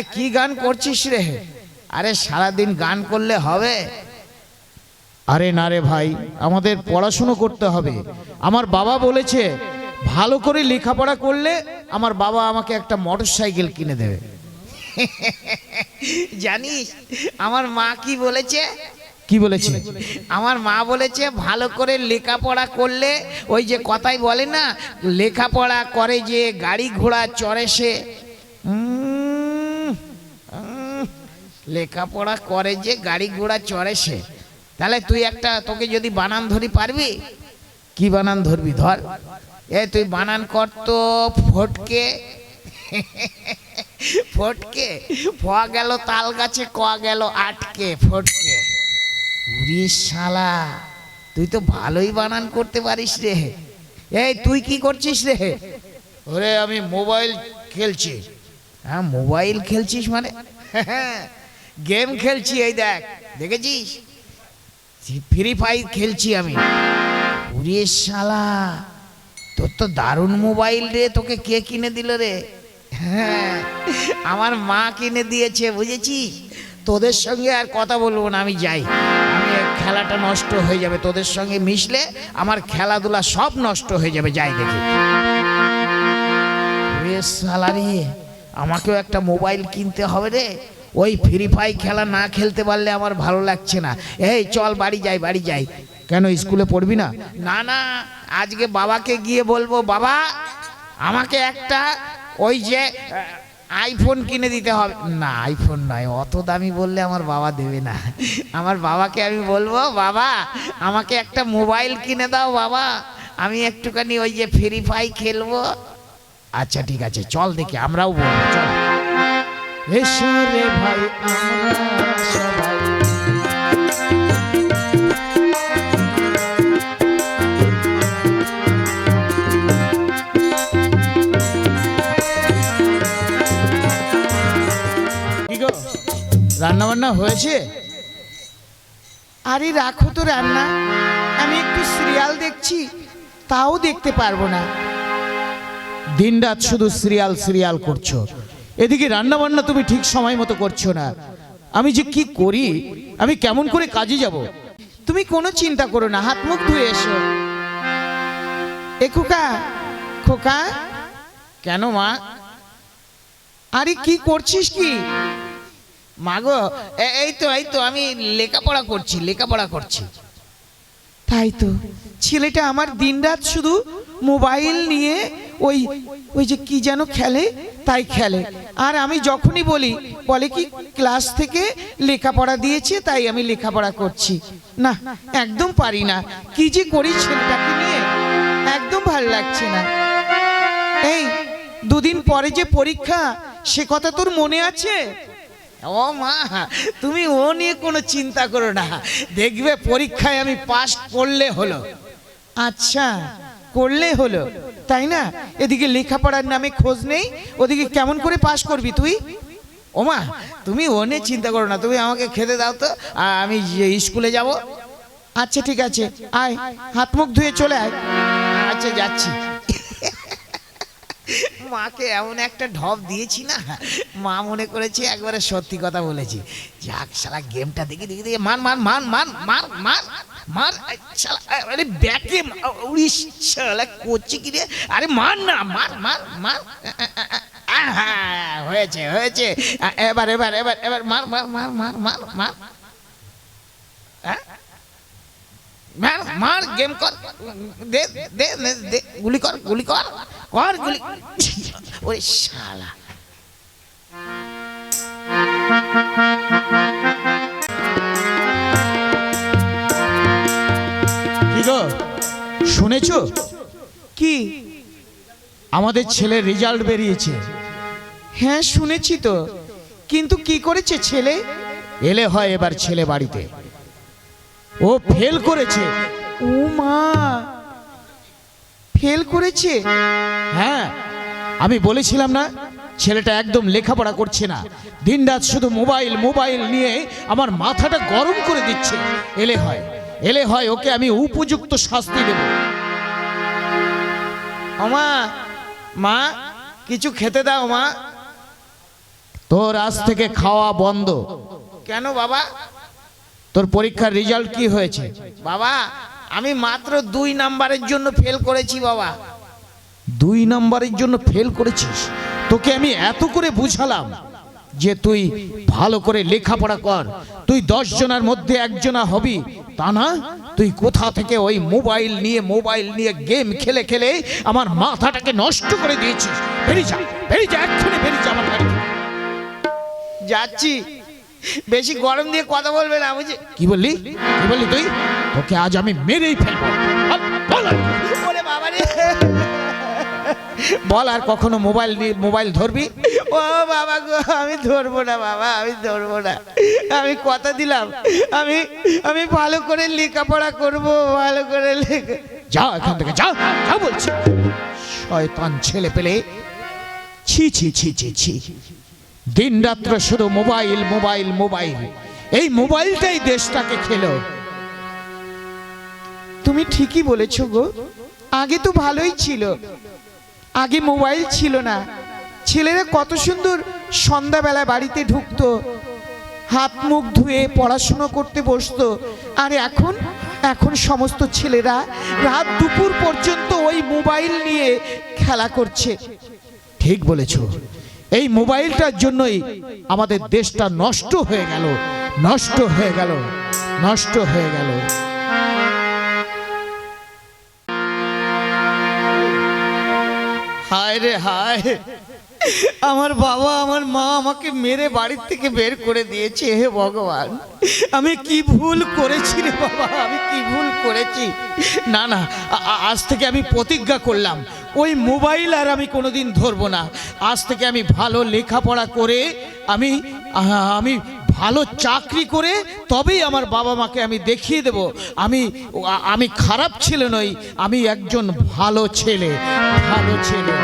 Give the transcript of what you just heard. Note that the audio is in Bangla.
আরে কি গান করছিস রে? আরে সারাদিন গান করলে হবে? আরে না রে ভাই আমাদের পড়াশুনো করতে হবে। আমার বাবা বলেছে ভালো করে লেখাপড়া করলে আমার বাবা আমাকে একটা মোটর সাইকেল কিনে দেবে। জানিস আমার মা কি বলেছে? কি বলেছে? আমার মা বলেছে ভালো করে লেখাপড়া করলে ওই যে কথাই বলে না লেখাপড়া করে যে গাড়ি ঘোড়া চড়ে সে লেখাপড়া করে যে গাড়ি ঘোড়া চড়ে সে। তাহলে তুই একটা তোকে যদি বানান ধরি পারবি? কি বানান ধরবি ধর। এ তুই বানান কর তো ফটকে। ফটকে। ফ গেল তাল গাছে ক গেল আটকে ফটকে। উরি শালা তুই তো ভালোই বানান করতে পারিস রে। এই তুই কি করছিস রে? ওরে আমি মোবাইল খেলছি। হ্যাঁ মোবাইল খেলছিস মানে? গেম খেলছি, এই দেখ। দেখেছিস? ফ্রি ফায়ার খেলছি আমি। উরে শালা, তোর তো দারুণ মোবাইল রে, তোকে কে কিনে দিল রে? হ্যাঁ আমার মা কিনে দিয়েছে, বুঝেছিস? তোদের সঙ্গে আর কথা বলব না, আমি যাই। আমি খেলাটা নষ্ট হয়ে যাবে, তোদের সঙ্গে মিশলে আমার খেলাধুলা সব নষ্ট হয়ে যাবে, যাই দেখি। সালারি আমাকেও একটা মোবাইল কিনতে হবে রে। ওই ফ্রি ফায়ার খেলা না খেলতে পারলে আমার ভালো লাগছে না। এই, চল, বাড়ি যাই বাড়ি যাই। কেন, স্কুলে পড়বি না? না না, আজকে বাবাকে গিয়ে বলব, বাবা, আমাকে একটা ওই যে আইফোন কিনে দিতে হবে। না আইফোন নয়, অত দামি বললে আমার বাবা দেবে না। আমার বাবাকে আমি বলব, বাবা, আমাকে একটা মোবাইল কিনে দাও, বাবা। আমি একটুখানি ওই যে ফ্রি ফায়ার খেলব। আচ্ছা ঠিক আছে, চল দেখি, আমরাও বলব, চল। রে ভাই রান্না বান্না হয়েছে? আরে রাখো তো রান্না। আমি একটু সিরিয়াল দেখছি, তাও দেখতে পারব না। দিনরাত শুধু সিরিয়াল সিরিয়াল করছ। এদিকে রান্না বান্না তুমি ঠিক সময় মতো করছ না। আমি যে কি করি? আমি কেমন করে কাজে যাব? তুমি কোনো চিন্তা করো না, হাত মুখ ধুয়ে এসো। এ খোকা খোকা। কেন মা? আরে কি করছিস কি? মাগো এই তো এই তো, আমি লেখাপড়া করছি লেখাপড়া করছি। তাই তো, ছেলেটা আমার দিনরাত শুধু মোবাইল নিয়ে ওই ওই যে কি যেন খেলে, তাই খেলে। আর আমি যখনই বলি, বলে কি ক্লাস থেকে লেখাপড়া দিয়েছে, তাই আমি লেখাপড়া করছি। না, একদম পারি না। কি যে করি ছেলেটাকে নিয়ে, একদম ভালো লাগছে না। এই, দুদিন পরে যে পরীক্ষা, সে কথা তোর মনে আছে? ও মা, তুমি ও নিয়ে কোনো চিন্তা করো না। দেখবে পরীক্ষায় আমি পাস করলে হলো। আচ্ছা করলে হলো। তাই না? এদিকে লেখাপড়ার নামে খোঁজ নেই, ওদিকে কেমন করে পাশ করবি তুই? ওমা, তুমি নিয়ে চিন্তা করো না, তুমি আমাকে খেতে দাও তো, আর আমি স্কুলে যাব। আচ্ছা ঠিক আছে, আয়, হাত মুখ ধুয়ে চলে আয়। আচ্ছা যাচ্ছি। মাকে এমন একটা ঢপ দিয়েছি না, মা মনে করেছে একবারে সত্যি কথা বলেছি। যাক সারা গেমটা দেখে দেখে দেখে, মান মান মান মান মার মার মার আরে ব্যাকে উড়িস শালা করছে কি রে আরে মার না মার মার মার হয়েছে হয়েছে এবার এবার এবার এবার মার মার মার মার মার মার? মার মার গেম কর দে দে দে, গুলি কর গুলি কর কর গুলি ওরে শালা শুনেছো? কি? আমাদের ছেলের রেজাল্ট বেরিয়েছে। হ্যাঁ শুনেছি তো। কিন্তু কি করেছে ছেলে? এলে হয় এবার ছেলে বাড়িতে। ও ফেল করেছে। ও মা ফেল করেছে? হ্যাঁ আমি বলেছিলাম না ছেলেটা একদম লেখাপড়া করছে না। দিনরাত শুধু মোবাইল মোবাইল নিয়ে আমার মাথাটা গরম করে দিচ্ছে। এলে হয় এলে হয় ওকে আমি উপযুক্ত শাস্তি দেব। ওমা মা কিছু খেতে দাও মা। তোর আজ থেকে খাওয়া বন্ধ। কেন বাবা? তোর পরীক্ষার রেজাল্ট কি হয়েছে? বাবা আমি মাত্র দুই নাম্বারের জন্য ফেল করেছি বাবা। দুই নাম্বারের জন্য ফেল করেছিস? তোকে আমি এত করে বুঝালাম। যে তুই ভালো করে লেখাপড়া কর তুই দশ জনের মধ্যে একজনা হবি তা না? তুই কোথা থেকে ওই মোবাইল নিয়ে মোবাইল নিয়ে গেম খেলে খেলে আমার মাথাটাকে নষ্ট করে দিয়েছিস? বেরিয়ে যা বেরিয়ে যা এক্ষুনি বেরিয়ে যা আমার বাড়ি। যাচ্ছি। বেশি গরম দিয়ে কথা বলবে না বুঝি কি বললি? কি বললি তুই? তোকে আজ আমি মেরেই ফেলব। বল আর কখনো মোবাইল মোবাইল ধরবি? ও বাবা গো, আমি ধরবো না বাবা, আমি ধরবো না। আমি কথা দিলাম। আমি আমি ভালো করে লেখাপড়া করব, ভালো করে লেখা যা এখান থেকে যা যা বলছি। শয়তান ছেলে পেলে। ছি ছি ছি ছি ছি। দিন রাত্র শুধু মোবাইল মোবাইল মোবাইল। এই মোবাইলটাই দেশটাকে খেলো। তুমি ঠিকই বলেছ গো। আগে তো ভালোই ছিল। আগে মোবাইল ছিল না। ছেলেরা কত সুন্দর সন্ধ্যাবেলা বাড়িতে ঢুকতো, হাত মুখ ধুয়ে পড়াশুনো করতে বসতো। আর এখন এখন সমস্ত ছেলেরা রাত দুপুর পর্যন্ত ওই মোবাইল নিয়ে খেলা করছে। ঠিক বলেছ। এই মোবাইলটার জন্যই আমাদের দেশটা নষ্ট হয়ে গেল, নষ্ট হয়ে গেল, নষ্ট হয়ে গেল। রে হায়। আমার বাবা, আমার মা আমাকে মেরে বাড়ির থেকে বের করে দিয়েছে, হে ভগবান। আমি কি ভুল করেছি রে বাবা? আমি কি ভুল করেছি? না না আজ থেকে আমি প্রতিজ্ঞা করলাম। ওই মোবাইল আর আমি কোনোদিন ধরবো না। আজ থেকে আমি ভালো লেখাপড়া করে, আমি আমি ভালো চাকরি করে, তবেই আমার বাবা মাকে আমি দেখিয়ে দেব। আমি আমি খারাপ ছেলে নই, আমি একজন ভালো ছেলে ভালো ছেলে।